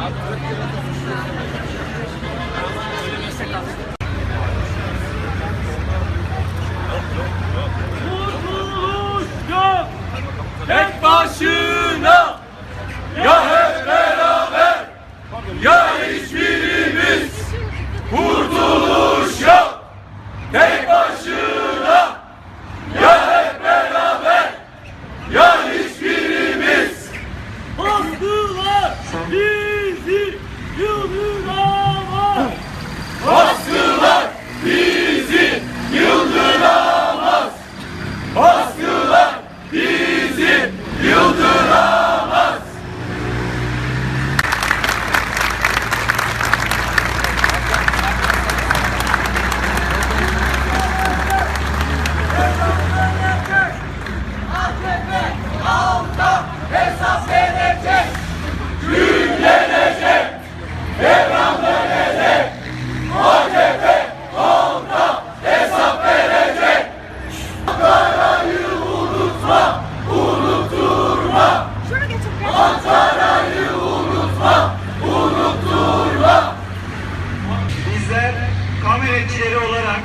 Kurtuluş kameretçileri olarak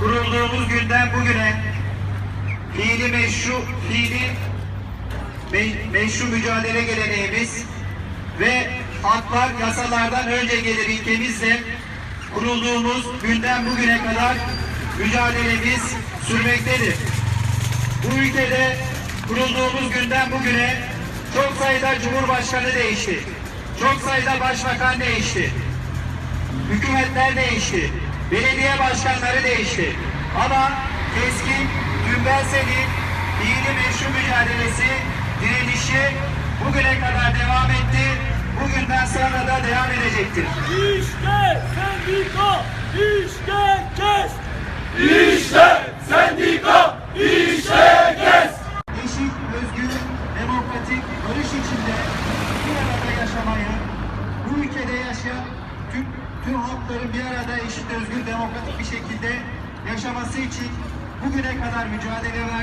kurulduğumuz günden bugüne fiili meşru, fiili me- meşru mücadele geleneğimiz ve haklar yasalardan önce gelir ilkemizle kurulduğumuz günden bugüne kadar mücadelemiz sürmektedir. Bu ülkede kurulduğumuz günden bugüne çok sayıda cumhurbaşkanı değişti. Çok sayıda başbakan değişti. Hükümetler değişti. Belediye başkanları değişti. Ama keskin Tümbelsen'in dini meşru mücadelesi, direnişi bugüne kadar devam etti. Bugünden sonra da devam edecektir. İşte sendika, işte kes. İşte sendika,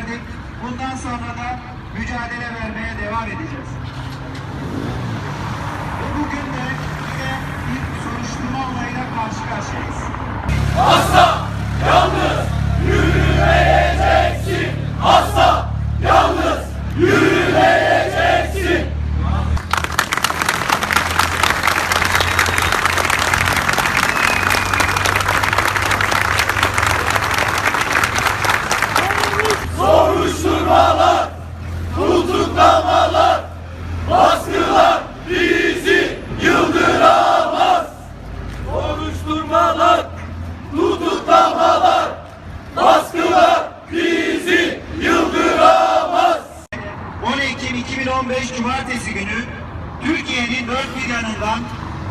verdik. Bundan sonra da mücadele vermeye devam edeceğiz. Ve bugün de yine bir soruşturma olayına karşı karşıyayız. Asla yalnız yürümeyeceksin. Asla 2015 Cumartesi günü Türkiye'nin dört bir yanından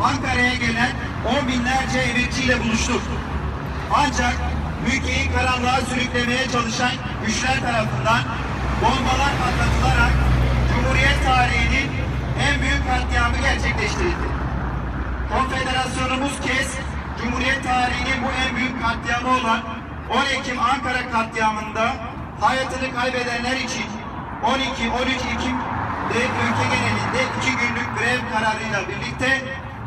Ankara'ya gelen on binlerce emekçiyle buluştuk. Ancak ülkeyi karanlığa sürüklemeye çalışan güçler tarafından bombalar patlatılarak Cumhuriyet tarihinin en büyük katliamı gerçekleştirildi. Konfederasyonumuz KES, Cumhuriyet tarihinin bu en büyük katliamı olan 10 Ekim Ankara katliamında hayatını kaybedenler için 12-13 Ekim'de ülke genelinde iki günlük grev kararıyla birlikte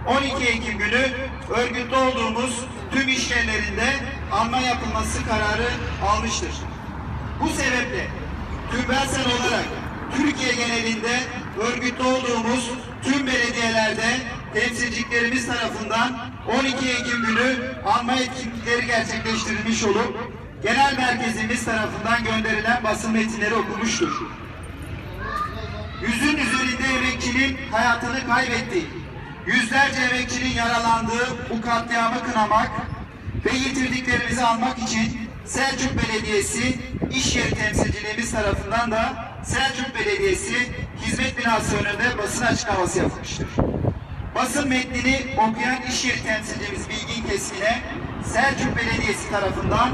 12 Ekim günü örgütlü olduğumuz tüm iş yerlerinde alma yapılması kararı almıştır. Bu sebeple Tümbelsen olarak Türkiye genelinde örgütlü olduğumuz tüm belediyelerde temsilcilerimiz tarafından 12 Ekim günü anma etkinlikleri gerçekleştirilmiş olup genel merkezimiz tarafından gönderilen basın metinleri okumuştur. Yüzün üzerinde emekçinin hayatını kaybettiği, yüzlerce emekçinin yaralandığı bu katliamı kınamak ve yitirdiklerimizi almak için Selçuk Belediyesi iş yeri temsilciliğimiz tarafından da Selçuk Belediyesi hizmet binası önünde basın açıklaması yapılmıştır. Basın metnini okuyan iş yeri temsilcimiz Bilgin Keskin'e Selçuk Belediyesi tarafından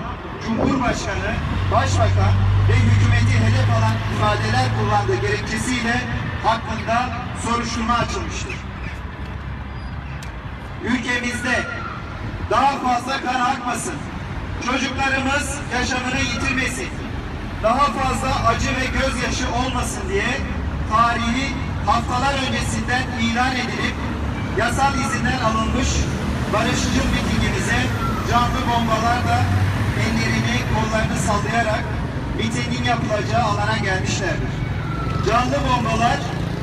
Cumhurbaşkanı, Başbakan ve hükümeti hedef alan ifadeler kullandığı gerekçesiyle hakkında soruşturma açılmıştır. Ülkemizde daha fazla kan akmasın, çocuklarımız yaşamını yitirmesin, daha fazla acı ve gözyaşı olmasın diye tarihi haftalar öncesinden ilan edilip yasal izinden alınmış barışçıl mitingimize canlı bombalarla ellerini kollarını sallayarak mitingin yapılacağı alana gelmişlerdir. Canlı bombalar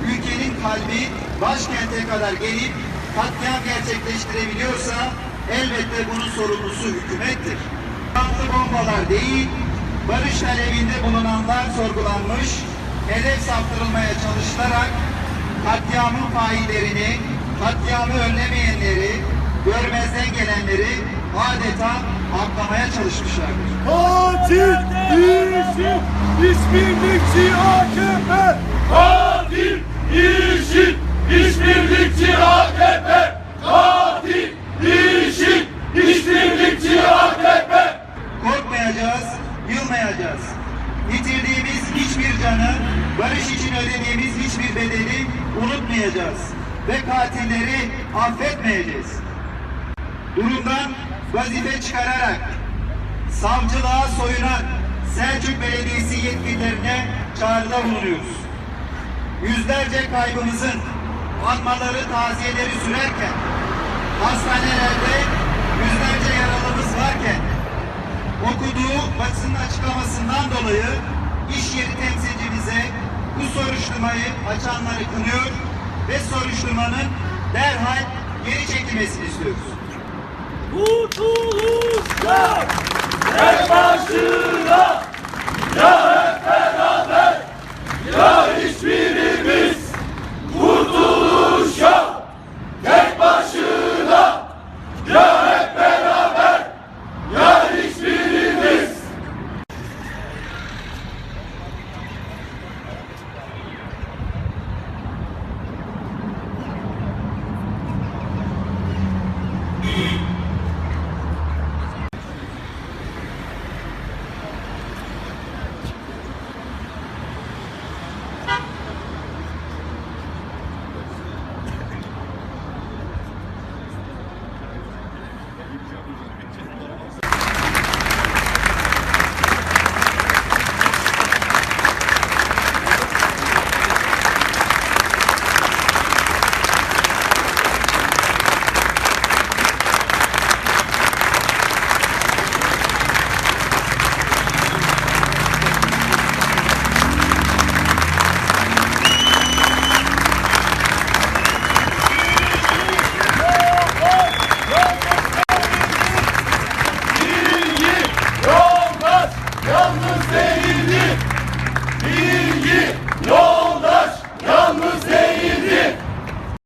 ülkenin kalbi başkente kadar gelip katliam gerçekleştirebiliyorsa elbette bunun sorumlusu hükümettir. Canlı bombalar değil, barış talebinde bulunanlar sorgulanmış, hedef saptırılmaya çalışılarak katliamın faillerini, katliamı önlemeyenleri, görmezden gelenleri adeta aklamaya çalışmışlardır. Katil işin işbirlikçi AKP. Katil işin işbirlikçi AKP. Katil işin işbirlikçi AKP. Korkmayacağız, yılmayacağız. Yitirdiğimiz hiçbir canı, barış için ödediğimiz hiçbir bedeli unutmayacağız. Ve katilleri affetmeyeceğiz. Durumdan vazife çıkararak savcılığa soyunan Selçuk Belediyesi yetkililerine çağrıda bulunuyoruz. Yüzlerce kaybımızın anmaları, taziyeleri sürerken, hastanelerde yüzlerce yaralımız varken, okuduğu basın açıklamasından dolayı iş yeri temsilcimize bu soruşturmayı açanları kınıyor ve soruşturmanın derhal geri çekilmesini istiyoruz. Kurtuluşlar! Tek başına! Ya